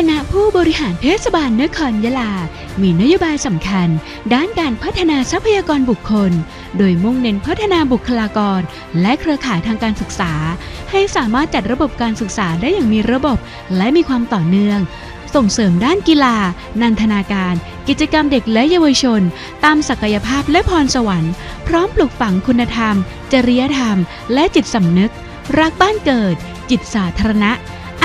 คณะผู้บริหารเทศบาลนครยะลา มีนโยบายสำคัญ ด้านการพัฒนาทรัพยากรบุคคล โดยมุ่งเน้นพัฒนาบุคลากร และเครือข่ายทางการศึกษา ให้สามารถจัดระบบการศึกษาได้อย่างมีระบบและมีความต่อเนื่อง ส่งเสริมด้านกีฬา นันทนาการ กิจกรรมเด็กและเยาวชน ตามศักยภาพและพรสวรรค์ พร้อมปลูกฝังคุณธรรม จริยธรรม และจิตสำนึก รักบ้านเกิด จิตสาธารณะ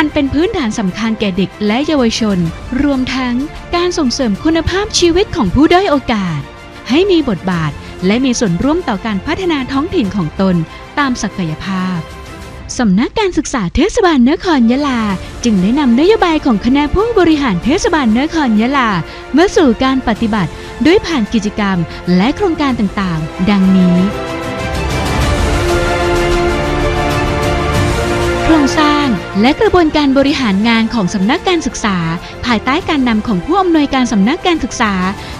อันเป็นพื้นฐานสำคัญแก่เด็กและเยาวชน รวมทั้งการส่งเสริมคุณภาพชีวิตของผู้ด้อยโอกาส ให้มีบทบาทและมีส่วนร่วมต่อการพัฒนาท้องถิ่นของตนตามศักยภาพสำนักการศึกษาเทศบาลนครยะลา จึงได้นำนโยบายของคณะผู้บริหารเทศบาลนครยะลามาสู่การปฏิบัติด้วยผ่านกิจกรรมและโครงการต่างๆ ดังนี้ โครงสร้าง และกระบวนการบริหารงานของสำนักการศึกษา ภายใต้การนำของผู้อำนวยการสำนักการศึกษา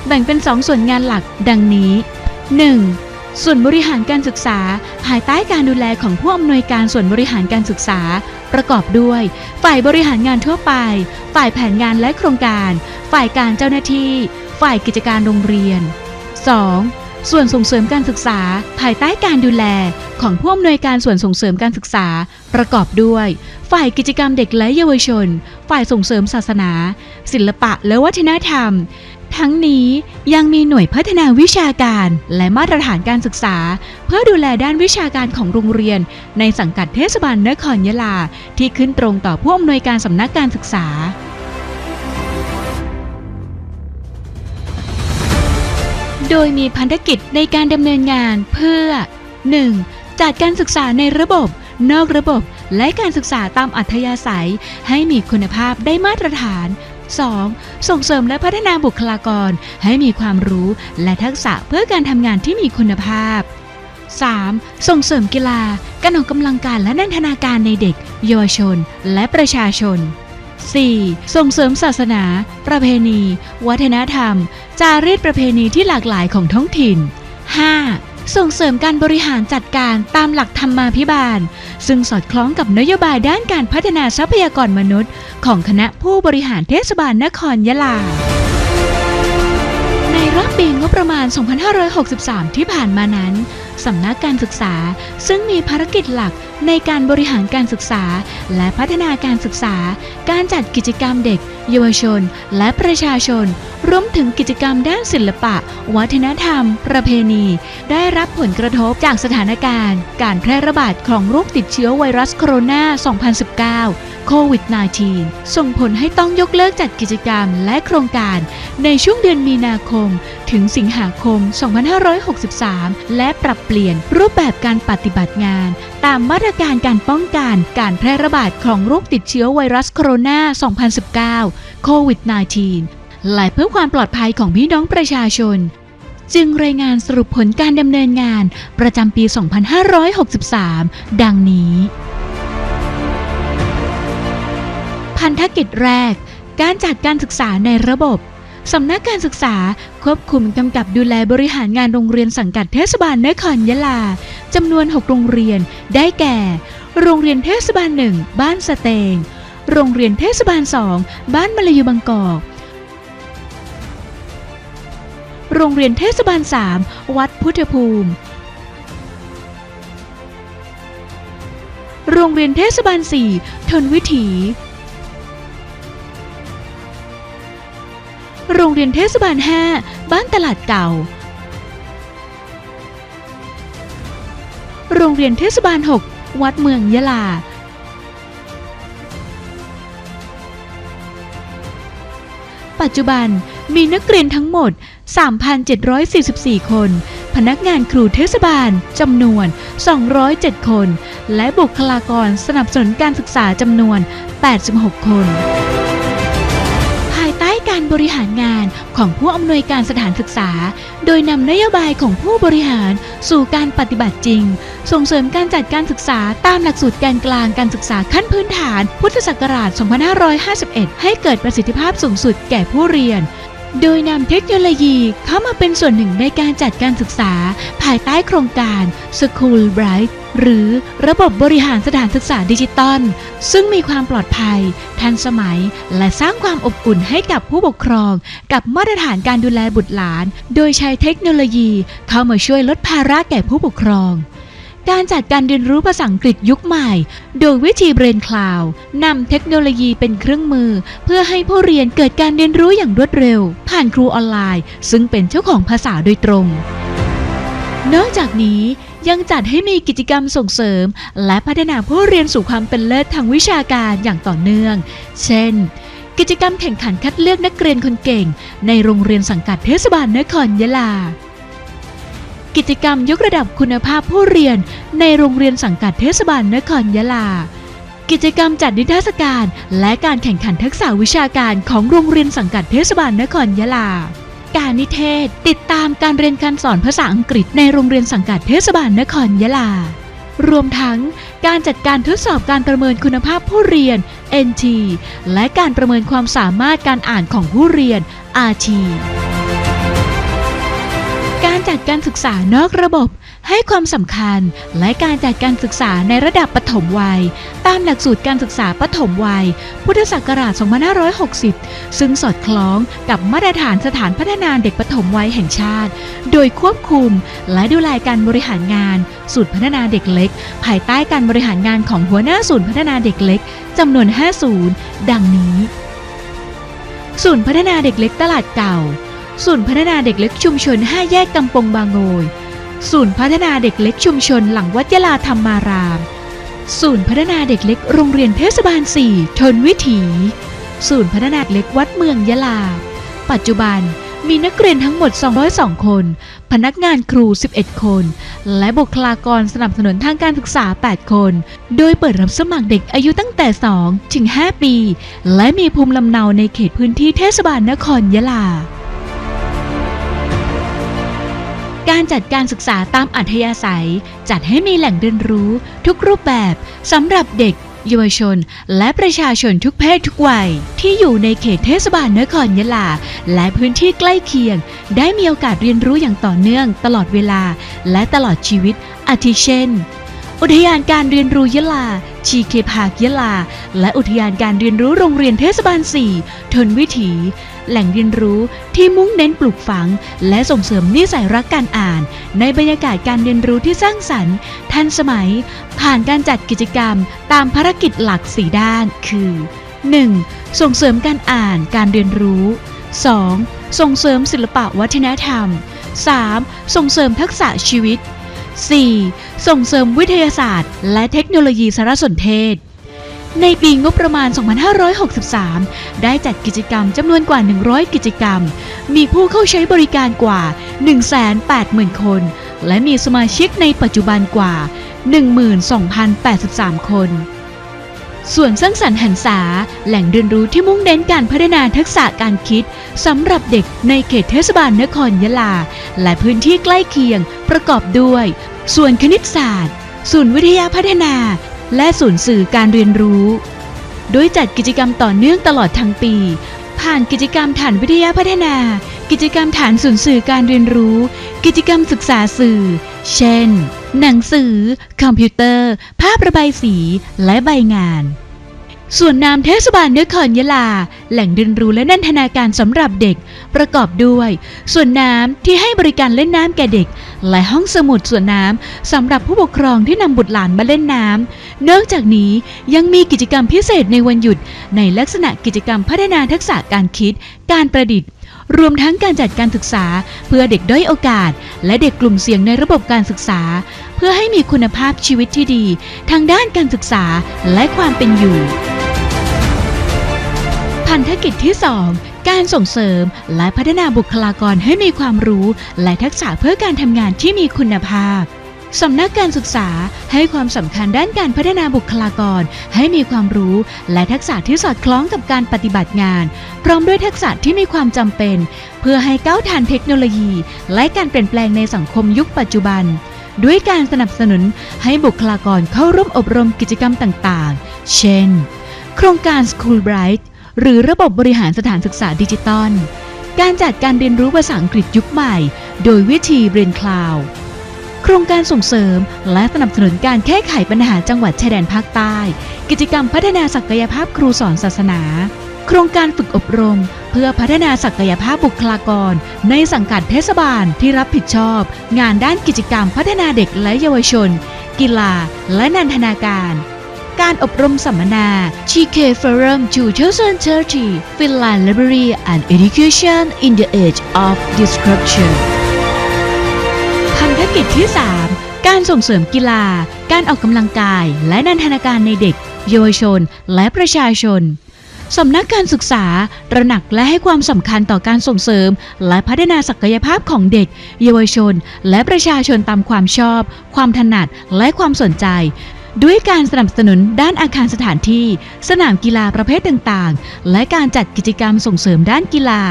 แบ่งเป็น2ส่วนงานหลัก ดังนี้ 1. ส่วนบริหารการศึกษา ภายใต้การดูแลของผู้อำนวยการส่วนบริหารการศึกษา ประกอบด้วย ฝ่ายบริหารงานทั่วไป ฝ่ายแผนงานและโครงการ ฝ่ายการเจ้าหน้าที่ ฝ่ายกิจการโรงเรียน 2. ส่วนส่งเสริมการศึกษา ภายใต้การดูแล ของผู้อำนวยการส่วนส่งเสริมการศึกษา ประกอบด้วย ฝ่ายกิจกรรมเด็กและเยาวชน ฝ่ายส่งเสริมศาสนา ศิลปะและวัฒนธรรม ทั้งนี้ยังมีหน่วยพัฒนาวิชาการ และมาตรฐานการศึกษา เพื่อดูแลด้านวิชาการของโรงเรียน ในสังกัดเทศบาลนครยะลา ที่ขึ้นตรงต่อผู้อำนวยการสำนักการศึกษา โดยมีพันธกิจในการดำเนินงานเพื่อ 1. จัดการศึกษาในระบบ นอกระบบ และการศึกษาตามอัธยาศัย ให้มีคุณภาพได้มาตรฐาน 2. ส่งเสริมและพัฒนาบุคลากร ให้มีความรู้และทักษะเพื่อการทำงานที่มีคุณภาพ 3. ส่งเสริมกีฬา การออกกำลังกายและนันทนาการในเด็ก เยาวชน และประชาชน 4. ส่งเสริมศาสนา ประเพณี วัฒนธรรม จารีตประเพณีที่หลากหลายของท้องถิ่น 5. ส่งเสริมการบริหารจัดการตามหลักธรรมาภิบาล ซึ่งสอดคล้องกับนโยบายด้านการพัฒนาทรัพยากรมนุษย์ ของคณะผู้บริหารเทศบาลนครยะลา ในรอบปีงบประมาณ 2563 ที่ผ่านมานั้น สำนักการศึกษา ซึ่งมีภารกิจหลักในการบริหารการศึกษา และพัฒนาการศึกษา การจัดกิจกรรมเด็ก เยาวชน และประชาชน รวมถึงกิจกรรมด้านศิลปะ วัฒนธรรม ประเพณี ได้รับผลกระทบจากสถานการณ์ การแพร่ระบาดของโรคติดเชื้อไวรัสโคโรนา 2019 โควิด -19 ส่งผลให้ต้องยกเลิกจัดกิจกรรมและโครงการในช่วงเดือนมีนาคม ถึงสิงหาคม 2563 และปรับเปลี่ยนรูปแบบการปฏิบัติงาน ตามมาตรการการป้องกันการแพร่ระบาดของโรคติดเชื้อไวรัสโคโรนา 2019 โควิด -19 และเพื่อความปลอดภัยของพี่น้องประชาชน จึงรายงานสรุปผลการดำเนินงานประจำปี 2563 ดังนี้พันธกิจแรก การจัดการศึกษาในระบบ สำนักการศึกษาควบคุมกำกับดูแลบริหารงานโรงเรียนสังกัดเทศบาลนครยะลาจำนวน 6 โรงเรียน ได้แก่ โรงเรียนเทศบาล1บ้านสะเตง โรงเรียนเทศบาล2บ้านมะลายูบางกอกโรงเรียนเทศบาล3วัดพุทธภูมิ โรงเรียนเทศบาล4ทนวิถี โรงเรียนเทศบาล 5 บ้านตลาดเก่า โรงเรียนเทศบาล 6 วัดเมืองยะลา ปัจจุบันมีนักเรียนทั้งหมด 3,744 คน พนักงานครูเทศบาลจำนวน 207 คน และบุคลากรสนับสนุนการศึกษาจำนวน 86 คน บริหารงานของผู้อำนวยการสถานศึกษา โดยนำนโยบายของผู้บริหารสู่การปฏิบัติจริง ส่งเสริมการจัดการศึกษาตามหลักสูตรแกนกลางการศึกษาขั้นพื้นฐาน พุทธศักราช 2551 ให้เกิดประสิทธิภาพสูงสุดแก่ผู้เรียน โดยนำเทคโนโลยีเข้ามาเป็นส่วนหนึ่งในการจัดการศึกษา ภายใต้โครงการ School Bright หรือระบบบริหารสถานศึกษาดิจิตอลซึ่งมีความปลอดภัย ทันสมัย และสร้างความอบอุ่นให้กับผู้ปกครอง กับมาตรฐานการดูแลบุตรหลาน โดยใช้เทคโนโลยีเข้ามาช่วยลดภาระแก่ผู้ปกครอง การจัดการเรียนรู้ภาษาอังกฤษยุคใหม่ โดยวิธีเบรนคลาวนำเทคโนโลยีเป็นเครื่องมือ เพื่อให้ผู้เรียนเกิดการเรียนรู้อย่างรวดเร็ว ผ่านครูออนไลน์ ซึ่งเป็นเจ้าของภาษาโดยตรง นอกจากนี้ยังจัดให้มีกิจกรรมส่งเสริม และพัฒนาผู้เรียนสู่ความเป็นเลิศทางวิชาการอย่างต่อเนื่อง เช่น กิจกรรมแข่งขันคัดเลือกนักเรียนคนเก่ง ในโรงเรียนสังกัดเทศบาลนครยะลา กิจกรรมยกระดับคุณภาพผู้เรียนในโรงเรียนสังกัดเทศบาลนครยะลา กิจกรรมจัดนิทรรศการ และการแข่งขันทักษะวิชาการของโรงเรียนสังกัดเทศบาลนครยะลา การนิเทศติดตามการเรียนการสอนภาษาอังกฤษในโรงเรียนสังกัดเทศบาลนครยะลารวมทั้งการจัดการทดสอบการประเมินคุณภาพผู้เรียน NT และการประเมินความสามารถการอ่านของผู้เรียน RT จัดการศึกษานอกระบบ ให้ความสำคัญและการจัดการศึกษาในระดับปฐมวัย ตามหลักสูตรการศึกษาปฐมวัย พุทธศักราช 2560 ซึ่งสอดคล้องกับมาตรฐานสถานพัฒนาเด็กปฐมวัยแห่งชาติ โดยควบคุมและดูแลการบริหารงานศูนย์พัฒนาเด็กเล็ก ภายใต้การบริหารงานของหัวหน้าศูนย์พัฒนาเด็กเล็กจำนวน5ศูนย์ดังนี้ ศูนย์พัฒนาเด็กเล็กตลาดเก่า ศูนย์พัฒนาเด็กเล็กชุมชน 5 แยกกำปงบางโงย ศูนย์พัฒนาเด็กเล็กชุมชน หลังวัดยะลาธรรมาราม ศูนย์พัฒนาเด็กเล็กโรงเรียนเทศบาล 4 ทนวิถี ศูนย์พัฒนาเด็กเล็กวัดเมืองยะลา ปัจจุบันมีนักเรียนทั้งหมด 202 คน พนักงานครู 11 คน และบุคลากรสนับสนุนทางการศึกษา 8 คน โดยเปิดรับสมัครเด็กอายุตั้งแต่ 2 ถึง 5 ปี และมีภูมิลำเนาในเขตพื้นที่เทศบาลนครยะลา การจัดการศึกษาตามอัธยาศัย จัดให้มีแหล่งเรียนรู้ ทุกรูปแบบสำหรับเด็ก เยาวชน และประชาชนทุกเพศทุกวัย ที่อยู่ในเขตเทศบาลนครยะลา และพื้นที่ใกล้เคียง ได้มีโอกาสเรียนรู้อย่างต่อเนื่อง ตลอดเวลา และตลอดชีวิตอาทิเช่น อุทยานการเรียนรู้ยะลาชีเคพาร์คยะลา และอุทยานการเรียนรู้โรงเรียนเทศบาล 4 ทนวิถี แหล่งเรียนรู้ที่มุ่งเน้นปลูกฝัง และส่งเสริมนิสัยรักการอ่าน ในบรรยากาศการเรียนรู้ที่สร้างสรรค์ ทันสมัย ผ่านการจัดกิจกรรมตามภารกิจหลัก 4 ด้าน คือ 1. ส่งเสริมการอ่านการเรียนรู้ 2. ส่งเสริมศิลปะวัฒนธรรม 3. ส่งเสริมทักษะชีวิต 4. ส่งเสริมวิทยาศาสตร์ และเทคโนโลยีสารสนเทศ ในปีงบประมาณ 2563 ได้จัดกิจกรรมจำนวนกว่า 100 กิจกรรม มีผู้เข้าใช้บริการกว่า 180,000 คน และมีสมาชิกในปัจจุบันกว่า 12,083 คนส่วนสร้างสรรค์หันษาแหล่งเรียนรู้ที่มุ่งเน้นการพัฒนาทักษะการคิดสำหรับเด็กในเขตเทศบาลนครยะลา และพื้นที่ใกล้เคียงประกอบด้วย ส่วนคณิตศาสตร์ ศูนย์วิทยาพัฒนา และศูนย์สื่อการเรียนรู้ โดยจัดกิจกรรมต่อเนื่องตลอดทั้งปี ผ่านกิจกรรมฐานวิทยาพัฒนา กิจกรรมฐานศูนย์สื่อการเรียนรู้ กิจกรรมศึกษาสื่อ เช่น หนังสือ คอมพิวเตอร์ ภาพระบายสี และใบงาน ส่วนน้ำเทศบาลนครยะลา แหล่งเรียนรู้และนันทนาการสำหรับเด็ก ประกอบด้วย ส่วนน้ำที่ให้บริการเล่นน้ำแก่เด็ก และห้องสมุดส่วนน้ำสำหรับผู้ปกครองที่นำบุตรหลานมาเล่นน้ำนอกจากนี้ยังมีกิจกรรมพิเศษในวันหยุด ในลักษณะกิจกรรมพัฒนาทักษะการคิด การประดิษฐ์รวมทั้งการจัดการศึกษาเพื่อเด็กด้อยโอกาส และเด็กกลุ่มเสี่ยงในระบบการศึกษา เพื่อให้มีคุณภาพชีวิตที่ดี ทางด้านการศึกษาและความเป็นอยู่ พันธกิจที่ 2 การส่งเสริมและพัฒนาบุคลากรให้มีความรู้ และทักษะเพื่อการทำงานที่มีคุณภาพสำนักการศึกษาให้ความสำคัญด้านการพัฒนาบุคลากร ให้มีความรู้ และทักษะที่สอดคล้องกับการปฏิบัติงาน พร้อมด้วยทักษะที่มีความจำเป็น เพื่อให้ก้าวทันเทคโนโลยี และการเปลี่ยนแปลงในสังคมยุคปัจจุบัน ด้วยการสนับสนุนให้บุคลากรเข้าร่วมอบรมกิจกรรมต่าง ๆ เช่น โครงการ School Bright หรือระบบบริหารสถานศึกษาดิจิตอล การจัดการเรียนรู้ภาษาอังกฤษยุคใหม่ โดยวิธีเรียนคลาวโครงการส่งเสริม และสนับสนุนการแก้ไขปัญหาจังหวัดชายแดนภาคใต้ กิจกรรมพัฒนาศักยภาพครูสอนศาสนา โครงการฝึกอบรม เพื่อพัฒนาศักยภาพบุคลากร ในสังกัดเทศบาลที่รับผิดชอบ งานด้านกิจกรรมพัฒนาเด็กและเยาวชน กีฬา และนันทนาการ การอบรมสัมมนา GK Forum 2030 Finland Library and Education in the Age of Disruption พันธกิจที่ 3 การส่งเสริมกีฬา การออกกำลังกาย และนันทนาการในเด็ก เยาวชน และประชาชนสำนักการศึกษาตระหนักและให้ความสำคัญต่อการส่งเสริม และพัฒนาศักยภาพของเด็ก เยาวชน และประชาชนตามความชอบ ความถนัดและความสนใจ ด้วยการสนับสนุนด้านอาคารสถานที่ สนามกีฬาประเภทต่างๆ และการจัดกิจกรรมส่งเสริมด้านกีฬา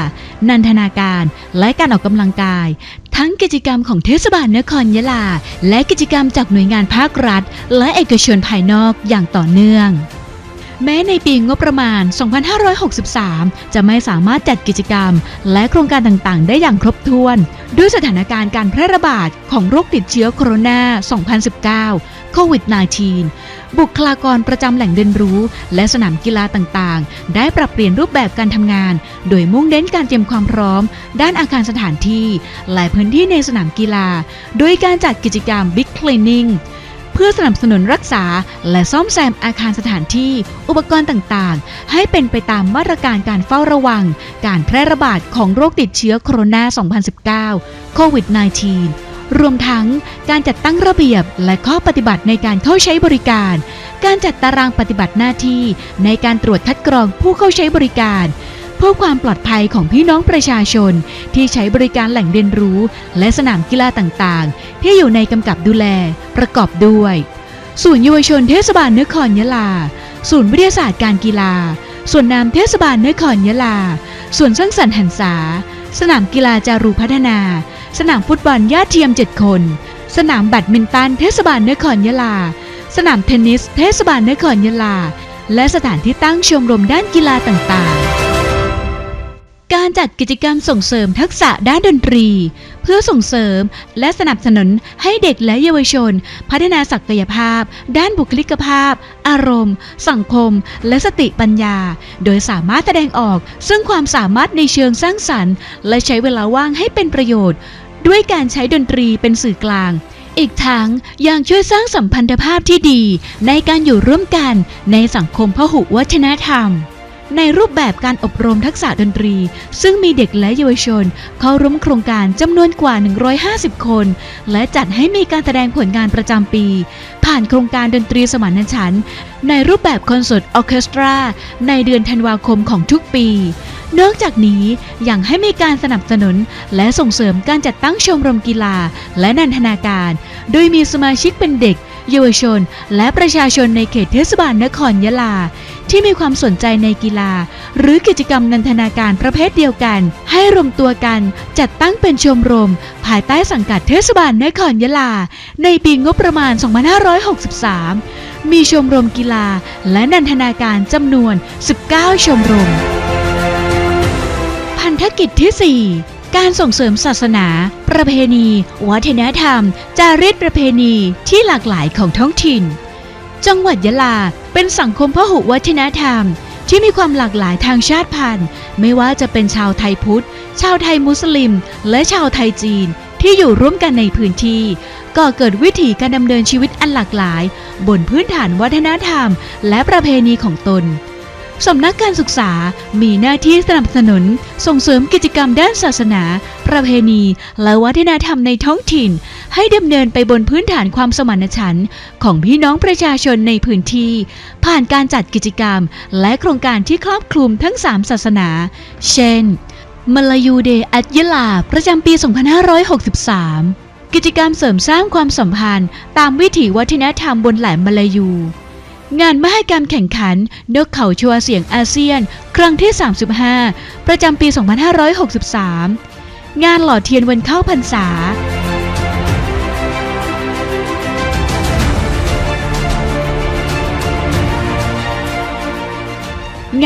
นันทนาการและการออกกำลังกาย ทั้งกิจกรรมของเทศบาลนครยะลา และกิจกรรมจากหน่วยงานภาครัฐ และเอกชนภายนอกอย่างต่อเนื่องแม้ในปีงบประมาณ 2563 จะไม่สามารถจัดกิจกรรม และโครงการต่างๆ ได้อย่างครบถ้วน ด้วยสถานการณ์การแพร่ระบาดของโรคติดเชื้อโคโรนา 2019 โควิด -19 บุคลากรประจำแหล่งเรียนรู้ และสนามกีฬาต่างๆ ได้ปรับเปลี่ยนรูปแบบการทำงาน โดยมุ่งเน้นการเตรียมความพร้อม ด้านอาคารสถานที่ และพื้นที่ในสนามกีฬา โดยการจัดกิจกรรม Big Cleaning เพื่อสนับสนุนรักษา และซ่อมแซมอาคารสถานที่ อุปกรณ์ต่างๆ ให้เป็นไปตามมาตรการการเฝ้าระวัง การแพร่ระบาดของโรคติดเชื้อโคโรนา 2019 โควิด -19 รวมทั้งการจัดตั้งระเบียบและข้อปฏิบัติในการเข้าใช้บริการ การจัดตารางปฏิบัติหน้าที่ในการตรวจคัดกรองผู้เข้าใช้บริการเพื่อความปลอดภัยของพี่น้องประชาชน ที่ใช้บริการแหล่งเรียนรู้ และสนามกีฬาต่างๆ ที่อยู่ในกำกับดูแล ประกอบด้วย ศูนย์เยาวชนเทศบาลนครยะลา ศูนย์วิทยาศาสตร์การกีฬา ส่วนน้ำเทศบาลนครยะลา ส่วนสร้างสรรค์หันษา สนามกีฬาจารุพัฒนา สนามฟุตบอลย่าเทียม 7 คน สนามแบดมินตันเทศบาลนครยะลา สนามเทนนิส เทศบาลนครยะลา และสถานที่ตั้งชมรมด้านกีฬาต่างๆ การจัดกิจกรรมส่งเสริมทักษะด้านดนตรี เพื่อส่งเสริมและสนับสนุนให้เด็กและเยาวชน พัฒนาศักยภาพ ด้านบุคลิกภาพ อารมณ์ สังคม และสติปัญญา โดยสามารถแสดงออก ซึ่งความสามารถในเชิงสร้างสรรค์ และใช้เวลาว่างให้เป็นประโยชน์ ด้วยการใช้ดนตรีเป็นสื่อกลางอีกทั้งยังช่วยสร้างสัมพันธภาพที่ดีในการอยู่ร่วมกันในสังคมพหุวัฒนธรรม ในรูปแบบการอบรมทักษะดนตรี ซึ่งมีเด็กและเยาวชน เข้าร่วมโครงการจำนวนกว่า 150 คน และจัดให้มีการแสดงผลงานประจำปี ผ่านโครงการดนตรีสมานฉันท์ในรูปแบบคอนเสิร์ตออเคสตรา ในเดือนธันวาคมของทุกปีนอกจากนี้ยังให้มีการสนับสนุน และส่งเสริมการจัดตั้งชมรมกีฬา และนันทนาการ โดยมีสมาชิกเป็นเด็ก เยาวชน และประชาชนในเขตเทศบาลนครยะลา ที่มีความสนใจในกีฬา หรือกิจกรรมนันทนาการประเภทเดียวกัน ให้รวมตัวกันจัดตั้งเป็นชมรม ภายใต้สังกัดเทศบาลนครยะลา ในปีงบประมาณ 2563 มีชมรมกีฬา และนันทนาการจำนวน 19 ชมรม พันธกิจที่ 4การส่งเสริมศาสนา ประเพณี วัฒนธรรม จารีตประเพณีที่หลากหลายของท้องถิ่น จังหวัดยะลาเป็นสังคมพหุวัฒนธรรม ที่มีความหลากหลายทางชาติพันธุ์ ไม่ว่าจะเป็นชาวไทยพุทธ ชาวไทยมุสลิม และชาวไทยจีน ที่อยู่ร่วมกันในพื้นที่ก่อเกิดวิถีการดำเนินชีวิตอันหลากหลาย บนพื้นฐานวัฒนธรรม และประเพณีของตน สำนักการศึกษามีหน้าที่สนับสนุน ส่งเสริมกิจกรรมด้านศาสนา ประเพณี และวัฒนธรรมในท้องถิ่น ให้ดำเนินไปบนพื้นฐานความสมานฉันท์ของพี่น้องประชาชนในพื้นที่ ผ่านการจัดกิจกรรม และโครงการที่ครอบคลุมทั้ง 3 ศาสนา เช่นมลายูเดย์อัจยลา ประจำปี 2563 กิจกรรมเสริมสร้างความสัมพันธ์ ตามวิถีวัฒนธรรมบนแหลมมลายู งานมหกรรมแข่งขันนกเขาชัวเสียงอาเซียน ครั้งที่ 35 ประจำปี 2563 งานหล่อเทียนวันเข้าพรรษา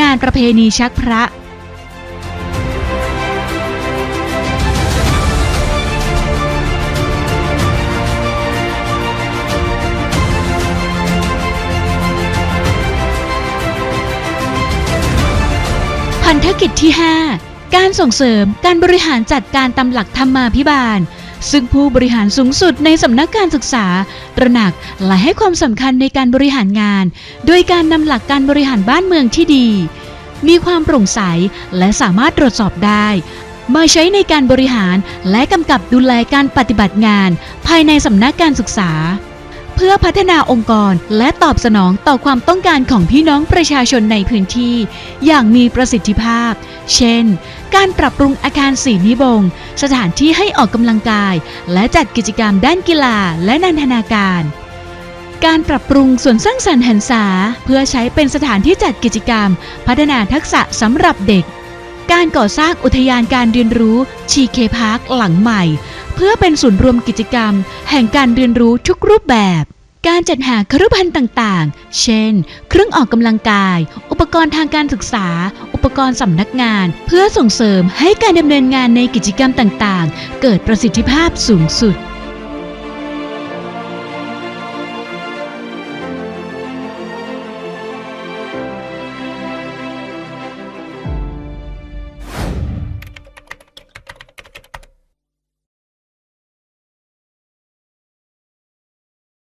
งานประเพณีชักพระ ธกิจที่ 5 การส่งเสริมการบริหารจัดการตามหลักธรรมาภิบาล ซึ่งผู้บริหารสูงสุดในสำนักการศึกษา ตระหนักและให้ความสำคัญในการบริหารงาน โดยการนำหลักการบริหารบ้านเมืองที่ดี มีความโปร่งใสและสามารถตรวจสอบได้มาใช้ในการบริหารและกำกับดูแลการปฏิบัติงาน ภายในสำนักการศึกษา เพื่อพัฒนาองค์กรและตอบสนองต่อความต้องการของพี่น้องประชาชนในพื้นที่ อย่างมีประสิทธิภาพ เช่น การปรับปรุงอาคารสีนิบง สถานที่ให้ออกกำลังกาย และจัดกิจกรรมด้านกีฬาและนันทนาการการปรับปรุงส่วนสร้างสรรค์หันษา เพื่อใช้เป็นสถานที่จัดกิจกรรม พัฒนาทักษะสำหรับเด็ก การก่อสร้างอุทยานการเรียนรู้ชีเคพาร์คหลังใหม่ เพื่อเป็นศูนย์รวมกิจกรรม แห่งการเรียนรู้ทุกรูปแบบ การจัดหาครุภัณฑ์ต่างๆ เช่น เครื่องออกกำลังกาย อุปกรณ์ทางการศึกษา อุปกรณ์สำนักงาน เพื่อส่งเสริมให้การดำเนินงานในกิจกรรมต่างๆ เกิดประสิทธิภาพสูงสุด